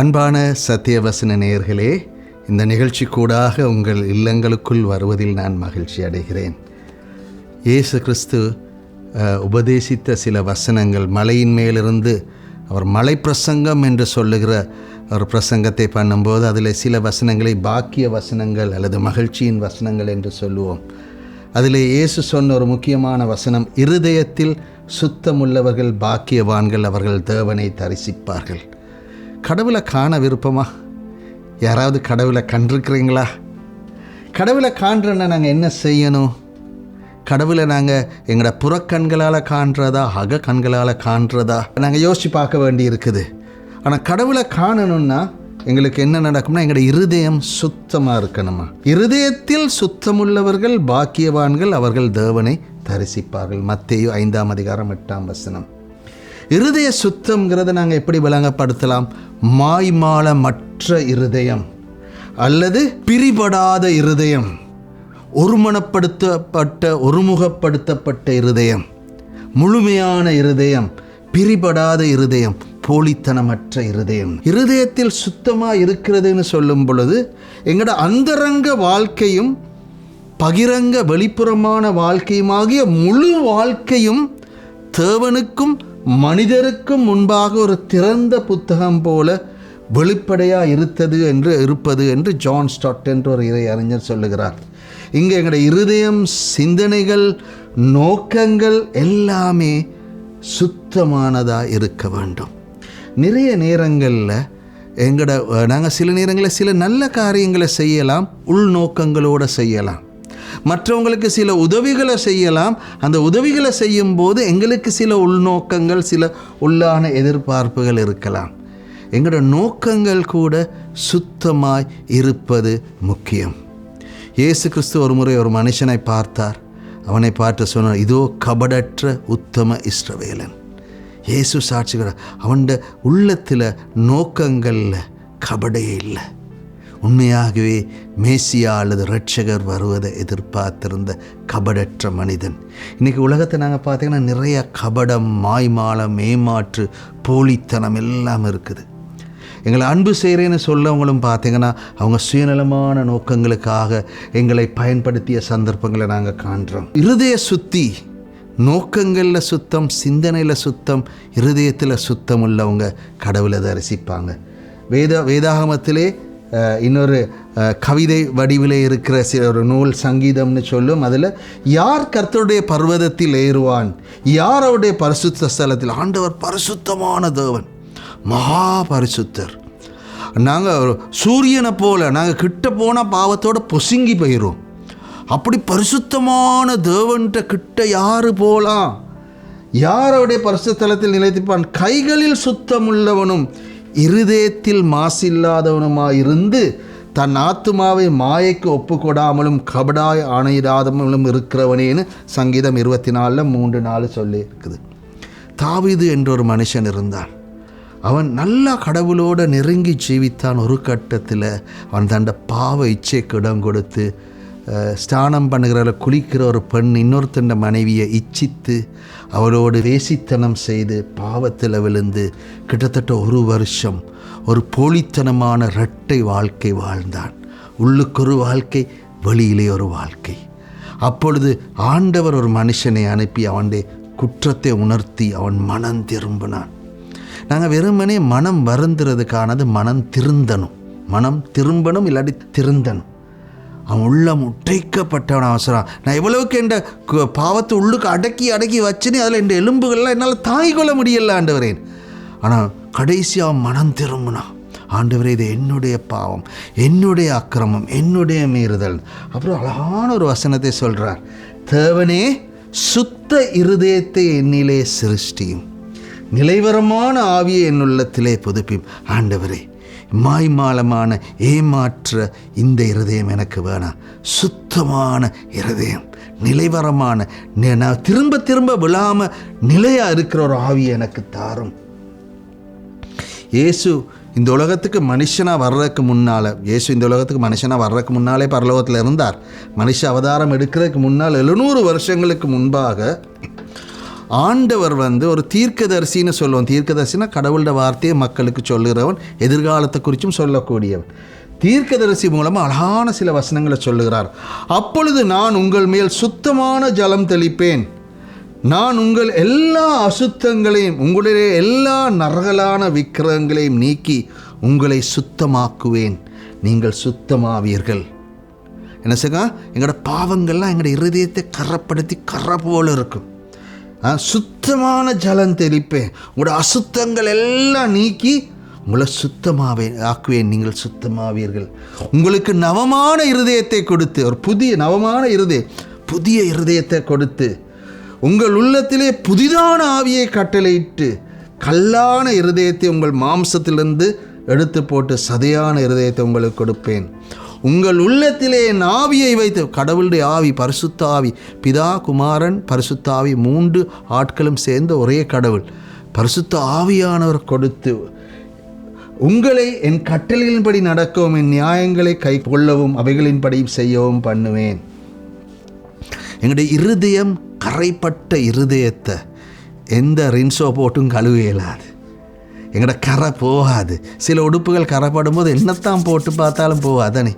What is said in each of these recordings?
அன்பான சத்தியவசன நேயர்களே இந்த நிகழ்ச்சி கூடாக உங்கள் இல்லங்களுக்குள் வருவதில் நான் மகிழ்ச்சி அடைகிறேன். இயேசு கிறிஸ்து உபதேசித்த சில வசனங்கள் மலையின் மேலிருந்து அவர் மலை பிரசங்கம் என்று சொல்லுகிற ஒரு பிரசங்கத்தை பண்ணும்போது அதில் சில வசனங்களை பாக்கிய வசனங்கள் அல்லது மகிழ்ச்சியின் வசனங்கள் என்று சொல்லுவோம். அதில் இயேசு சொன்ன ஒரு முக்கியமான வசனம் இருதயத்தில் சுத்தமுள்ளவர்கள் பாக்கியவான்கள் அவர்கள் தேவனை தரிசிப்பார்கள். கடவுளை காண விருப்பமா? யாராவது கடவுளை கண்டிருக்கிறீங்களா? கடவுளை காண்றன்னா நாங்கள் என்ன செய்யணும்? கடவுளை நாங்கள் எங்களோட புறக்கண்களால் காண்றதா அக கண்களால் காண்றதா? நாங்கள் யோசித்து பார்க்க வேண்டி இருக்குது ஆனால் கடவுளை காணணும்னா எங்களுக்கு என்ன நடக்கும்னா எங்களோட இருதயம் சுத்தமாக இருக்கணுமா? இருதயத்தில் சுத்தமுள்ளவர்கள் பாக்கியவான்கள் அவர்கள் தேவனை தரிசிப்பார்கள். மத்தேயு ஐந்தாம் அதிகாரம் எட்டாம் வசனம். இருதய சுத்தம்ங்கிறத நாங்கள் எப்படி விளங்கப்படுத்தலாம்? மாய்மாலமற்ற இருதயம் அல்லது பிரிபடாத இருதயம் ஒருமணப்படுத்தப்பட்ட ஒருமுகப்படுத்தப்பட்ட இருதயம் முழுமையான இருதயம் பிரிபடாத இருதயம் போலித்தனமற்ற இருதயம். இருதயத்தில் சுத்தமாக இருக்கிறதுன்னு சொல்லும் பொழுது எங்களோட அந்தரங்க வாழ்க்கையும் பகிரங்க வெளிப்புறமான வாழ்க்கையுமாகிய முழு வாழ்க்கையும் தேவனுக்கும் மனிதருக்கும் முன்பாக ஒரு திறந்த புத்தகம் போல வெளிப்படையாக இருத்தது என்று இருப்பது என்று ஜான் ஸ்டாட் என்று ஒரு இறை அறிஞர் சொல்லுகிறார். இங்கே எங்களுடைய இருதயம் சிந்தனைகள் நோக்கங்கள் எல்லாமே சுத்தமானதாக இருக்க வேண்டும். நிறைய நேரங்களில் எங்களோட நாங்கள் சில நேரங்களில் சில நல்ல காரியங்களை செய்யலாம் உள்நோக்கங்களோடு செய்யலாம். மற்றவங்களுக்கு சில உதவிகளை செய்யலாம். அந்த உதவிகளை செய்யும்போது எங்களுக்கு சில உள்நோக்கங்கள் சில உள்ளான எதிர்பார்ப்புகள் இருக்கலாம். எங்களோட நோக்கங்கள் கூட சுத்தமாய் இருப்பது முக்கியம். இயேசு கிறிஸ்து ஒரு முறை ஒரு மனுஷனை பார்த்தார். அவனை பார்த்து சொன்னார் இதோ கபடற்ற உத்தம இஸ்ரவேலன். இயேசு சாட்சிகிறார் அவன் உள்ளத்தில் நோக்கங்களில் கபடே இல்லை. உண்மையாகவே மேசியா அல்லது ரட்சகர் வருவதை எதிர்பார்த்திருந்த கபடற்ற மனிதன். இன்றைக்கி உலகத்தை நாங்கள் பார்த்தீங்கன்னா நிறைய கபடம் மாய்மாலம் ஏமாற்று போலித்தனம் எல்லாம் இருக்குது. எங்களை அன்பு செய்கிறேன்னு சொல்லவங்களும் பார்த்தீங்கன்னா அவங்க சுயநலமான நோக்கங்களுக்காக எங்களை பயன்படுத்திய சந்தர்ப்பங்களை நாங்கள் காண்றோம். இருதய சுத்தி நோக்கங்களில் சுத்தம் சிந்தனையில் சுத்தம் இருதயத்தில் சுத்தம் உள்ளவங்க கடவுளை தரிசிப்பாங்க. வேத வேதாகமத்திலே இன்னொரு கவிதை வடிவிலே இருக்கிற சில ஒரு நூல் சங்கீதம்னு சொல்லும் அதில் யார் கர்த்தருடைய பர்வதத்தில் ஏறுவான்? யார் அவருடைய பரிசுத்த ஸ்தலத்தில்? ஆண்டவர் பரிசுத்தமான தேவன் மகா பரிசுத்தர். நாங்கள் சூரியனை போல் நாங்கள் கிட்ட போனால் பாவத்தோடு பொசுங்கி போயிடும் அப்படி பரிசுத்தமான தேவன்கிட்ட கிட்ட யார் போகலாம் யார் அவருடைய பரிசுத்தலத்தில் நிலைத்திருப்பான்? கைகளில் சுத்தமுள்ளவனும் இருதயத்தில் மாசில்லாதவனுமாயிருந்து தன் ஆத்துமாவை மாயைக்கு ஒப்புக்கொடாமலும் கபடாய் ஆணையிடாதவனும் இருக்கிறவனேன்னு சங்கீதம் இருபத்தி நாலில் மூன்று நாலு சொல்லி இருக்குது தாவிது என்ற ஒரு மனுஷன் இருந்தான். அவன் நல்லா கடவுளோடு நெருங்கி ஜீவித்தான் ஒரு கட்டத்தில். அவன் தண்ட பாவ இச்சைக்கு இடம் கொடுத்து ஸ்நானம் பண்ணுகிற குளிக்கிற ஒரு பெண் இன்னொருத்தண்ட மனைவியை இச்சித்து அவளோடு வேசித்தனம் செய்து பாவத்தில் விழுந்து கிட்டத்தட்ட ஒரு வருஷம் ஒரு போலித்தனமான இரட்டை வாழ்க்கை வாழ்ந்தான். உள்ளுக்கொரு வாழ்க்கை வெளியிலே ஒரு வாழ்க்கை. அப்பொழுது ஆண்டவர் ஒரு மனுஷனை அனுப்பி அவனுடைய குற்றத்தை உணர்த்தி அவன் மனம் திரும்பினான். நாங்கள் வெறுமனே மனம் வருந்துறதுக்கானது மனம் திருந்தணும். மனம் திரும்பணும் இல்லாட்டி திருந்தணும். அவன் உள்ளம் உடைக்கப்பட்டவன் அவசரம். நான் எவ்வளவுக்கு என்ற பாவத்தை உள்ளுக்கு அடக்கி அடக்கி வச்சுனே அதில் என் எலும்புகள்லாம் என்னால் தாங்கிக் கொள்ள முடியல ஆண்டவரேன் ஆனால் கடைசி அவன் மனம் திரும்பினான் ஆண்டவரே இது என்னுடைய பாவம் என்னுடைய அக்கிரமம் என்னுடைய மீறுதல். அப்புறம் அழகான ஒரு வசனத்தை சொல்கிறார் தேவனே சுத்த இருதயத்தை என்னிலே சிருஷ்டியும் நிலைவரமான ஆவியை என் உள்ளத்திலே புதுப்பியும். ஆண்டவரே மாய்மாலமான ஏமாற்ற இந்த இருதயம் எனக்கு வேணாம். சுத்தமான இருதயம் நிலைவரமான நான் திரும்ப திரும்ப விழாம நிலையாக இருக்கிற ஒரு ஆவி எனக்கு தாரும். இயேசு இந்த உலகத்துக்கு மனுஷனாக வர்றதுக்கு முன்னால் இயேசு இந்த உலகத்துக்கு மனுஷனாக வர்றதுக்கு முன்னாலே பரலோகத்தில் இருந்தார். மனுஷ அவதாரம் எடுக்கிறதுக்கு முன்னால் எழுநூறு வருஷங்களுக்கு முன்பாக ஆண்டவர் வந்து ஒரு தீர்க்கதரிசின்னு சொல்லுவோம் தீர்க்கதரிசினா கடவுளோட வார்த்தையை மக்களுக்கு சொல்லுகிறவன் எதிர்காலத்தை குறித்தும் சொல்லக்கூடியவன். தீர்க்கதரிசி மூலமாக அழகான சில வசனங்களை சொல்லுகிறார். அப்பொழுது நான் உங்கள் மேல் சுத்தமான ஜலம் தெளிப்பேன். நான் உங்கள் எல்லா அசுத்தங்களையும் உங்களுடைய எல்லா நரகலான விக்கிரகங்களையும் நீக்கி உங்களை சுத்தமாக்குவேன். நீங்கள் சுத்தமாவீர்கள். என்ன செய்ய எங்களோட பாவங்கள்லாம் எங்களோட இருதயத்தை கரப்படுத்தி கரை போல இருக்கும். சுத்தமான ஜலம் தெளிப்பேன். உங்களோட அசுத்தங்கள் எல்லாம் நீக்கி உங்களை சுத்தமாவே ஆக்குவேன். நீங்கள் சுத்தமாவீர்கள். உங்களுக்கு நவமான இருதயத்தை கொடுத்து ஒரு புதிய நவமான இருதயம் புதிய இருதயத்தை கொடுத்து உங்கள் உள்ளத்திலே புதிதான ஆவியை கட்டளையிட்டு கல்லான இருதயத்தை உங்கள் மாம்சத்திலிருந்து எடுத்து போட்டு சதையான இருதயத்தை உங்களுக்கு கொடுப்பேன். உங்கள் உள்ளத்திலே என் ஆவியை வைத்து கடவுளுடைய ஆவி பரிசுத்தாவி பிதா குமாரன் பரிசுத்தாவி மூன்று ஆட்களும் சேர்ந்த ஒரே கடவுள். பரிசுத்த ஆவியானவர் கொடுத்து உங்களை என் கட்டளையின்படி நடக்கவும் என் நியாயங்களை கை கொள்ளவும் அவைகளின்படி செய்யவும் பண்ணுவேன். எங்களுடைய இருதயம் கரைப்பட்ட இருதயத்தை எந்த ரின்ஸோ போட்டும் கழுவ இயலாது. எங்களோட கரை போகாது. சில உடுப்புகள் கரைப்படும் போது என்னத்தான் போட்டு பார்த்தாலும் போகாதானே.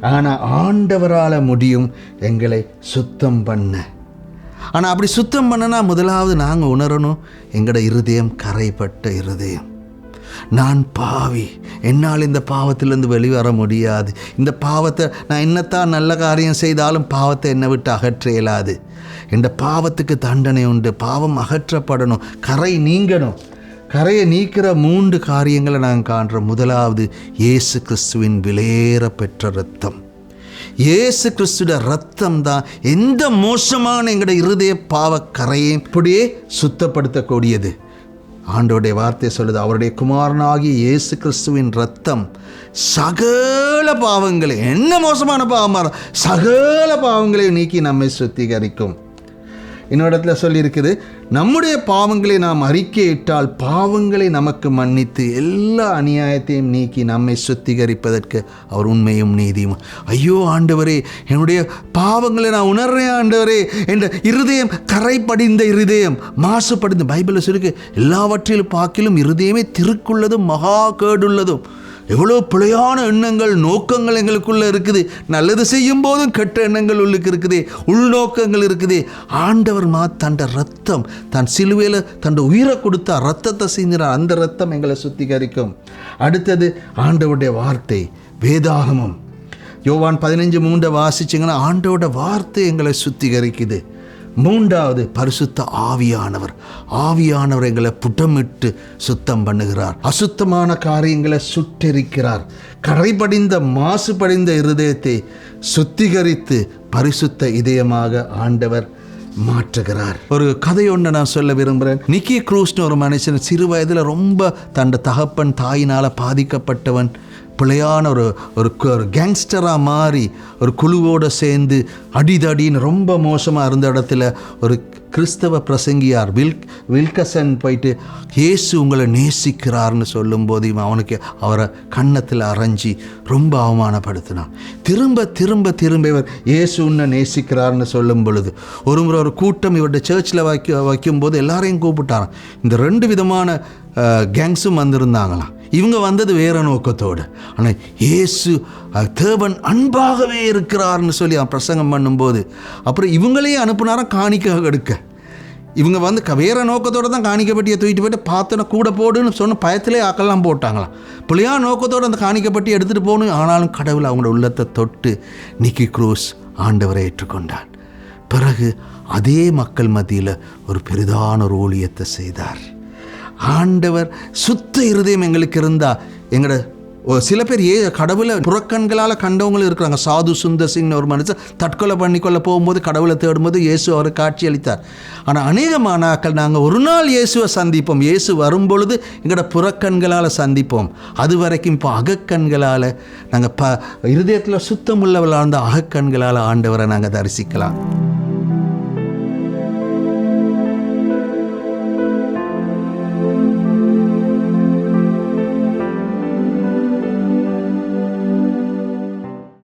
ஆனால் ஆண்டவரால் முடியும் எங்களை சுத்தம் பண்ண. ஆனால் அப்படி சுத்தம் பண்ணனா முதலாவது நாங்கள் உணரணும். எங்களோட இருதயம் கரைப்பட்ட இருதயம். நான் பாவி. என்னால் இந்த பாவத்திலேருந்து வெளிவர முடியாது. இந்த பாவத்தை நான் என்னத்தான் நல்ல காரியம் செய்தாலும் பாவத்தை என்னை விட்டு அகற்ற இயலாது. இந்த பாவத்துக்கு தண்டனை உண்டு. பாவம் அகற்றப்படணும். கரை நீங்கணும். கரையை நீக்கிற மூன்று காரியங்களை நாங்கள் காண்றோம் முதலாவது இயேசு கிறிஸ்துவின் விலையேற பெற்ற ரத்தம் இயேசு கிறிஸ்துட ரத்தம் தான் எந்த மோசமான எங்களோட இருதய பாவ கரையை இப்படியே சுத்தப்படுத்தக்கூடியது. ஆண்டோடைய வார்த்தை சொல்லுது அவருடைய குமாரனாகிய இயேசு கிறிஸ்துவின் ரத்தம் சகல பாவங்களை என்ன மோசமான பாவமாக சகல பாவங்களையும் நீக்கி நம்மை சுத்திகரிக்கும். இன்னொரு இடத்துல சொல்லியிருக்குது நம்முடைய பாவங்களை நாம் அறிக்கையிட்டால் பாவங்களை நமக்கு மன்னித்து எல்லா அநியாயத்தையும் நீக்கி நம்மை சுத்திகரிப்பதற்கு அவர் உண்மையும் நீதியும். ஐயோ ஆண்டவரே என்னுடைய பாவங்களை நான் உணர்றேன் ஆண்டவரே என்ற இருதயம் கரைப்படிந்த படிந்த இருதயம் மாசுபடிந்த பைபிளில் சொல்லிருக்கு எல்லாவற்றிலும் பார்க்கிலும் இருதயமே திருக்குள்ளதும் மகா கேடுள்ளதும். எவ்வளோ பிழையான எண்ணங்கள் நோக்கங்கள் எங்களுக்குள்ளே இருக்குது. நல்லது செய்யும் போதும் கெட்ட எண்ணங்கள் உள்ளுக்கு இருக்குது. உள்நோக்கங்கள் இருக்குது. ஆண்டவர் மா தண்ட ரத்தம் தன் சிலுவையில் தன் உயிரை கொடுத்தா ரத்தத்தை செஞ்சினார் அந்த ரத்தம் எங்களை சுத்திகரிக்கும். அடுத்தது ஆண்டவருடைய வார்த்தை வேதாகமம். யோவான் பதினஞ்சு மூண்டை வாசிச்சிங்கன்னா ஆண்டவோட வார்த்தை எங்களை சுத்திகரிக்குது. மூன்றாவது பரிசுத்த ஆவியானவர். ஆவியானவர் எங்களை புட்டமிட்டு சுத்தம் பண்ணுகிறார். அசுத்தமான காரியங்களை சுட்டெரிக்கிறார். கரைபடிந்த மாசுபடிந்த இருதயத்தை சுத்திகரித்து பரிசுத்த இதயமாக ஆண்டவர் மாற்றுகிறார். ஒரு கதை ஒன்று நான் சொல்ல விரும்புகிறேன் நிக்கி க்ரூஸ்னு ஒரு மனுஷன் சிறு வயதில் ரொம்ப தன் தகப்பன் தாயினால் பாதிக்கப்பட்டவன். பிழையான ஒரு ஒரு கேங்ஸ்டராக மாறி ஒரு குழுவோடு சேர்ந்து அடிதடின்னு ரொம்ப மோசமாக இருந்த இடத்துல ஒரு கிறிஸ்தவ பிரசங்கியார் வில் வில்கசன் போயிட்டு இயேசு உங்களை நேசிக்கிறார்னு சொல்லும்போது அவனுக்கு அவரை கன்னத்தில் அரைஞ்சி ரொம்ப அவமானப்படுத்தினான். திரும்ப திரும்ப திரும்ப இவர் இயேசு உன்னை நேசிக்கிறார்னு சொல்லும் பொழுது ஒரு முறை ஒரு கூட்டம் இவருடைய சர்ச்சில் வைக்க வைக்கும்போது எல்லாரையும் கூப்பிட்டாராம். இந்த ரெண்டு விதமான கேங்ஸும் வந்திருந்தாங்களாம். இவங்க வந்தது வேற நோக்கத்தோடு. ஆனால் இயேசு தேவன் அன்பாகவே இருக்கிறார்னு சொல்லி அவன் பிரசங்கம் பண்ணும்போது அப்புறம் இவங்களையே அனுப்புனாராம் காணிக்க எடுக்க. இவங்க வந்து க- வேற நோக்கத்தோடு தான் காணிக்கப்பட்டியை தூக்கிட்டு போயிட்டு பார்த்தோன்னா கூட போடுன்னு சொன்ன பயத்திலே ஆக்கெல்லாம் போட்டாங்களாம். பிள்ளையா நோக்கத்தோடு அந்த காணிக்கப்பட்டி எடுத்துகிட்டு போகணும் ஆனாலும் கடவுள் அவங்களோட உள்ளத்தை தொட்டு நிக்கி குரூஸ் ஆண்டவரை ஏற்றுக்கொண்டான் பிறகு அதே மக்கள் மத்தியில் ஒரு பெரிதான ஒரு ஊழியத்தை செய்தார். ஆண்டவர் சுத்த இருதயம் எங்களுக்கு இருந்தா எங்களோட சில பேர் ஏ கடவுளை புறக்கண்களால் கண்டவங்களும் இருக்கிறாங்க. சாது சுந்தர் சிங்னு ஒரு மனுஷன் தற்கொலை பண்ணிக்கொள்ள போகும்போது கடவுளை தேடும்போது இயேசு அவர் காட்சி அளித்தார் ஆனால் அநேக மாணாக்கள் நாங்கள் ஒரு நாள் இயேசுவை சந்திப்போம். இயேசு வரும்பொழுது எங்களோட புறக்கண்களால் சந்திப்போம். அது வரைக்கும் இப்போ அகக்கண்களால் நாங்கள் ப இருதயத்தில் சுத்தமுள்ளவளாக இருந்த அகக்கண்களால் ஆண்டவரை நாங்கள் தரிசிக்கலாம்.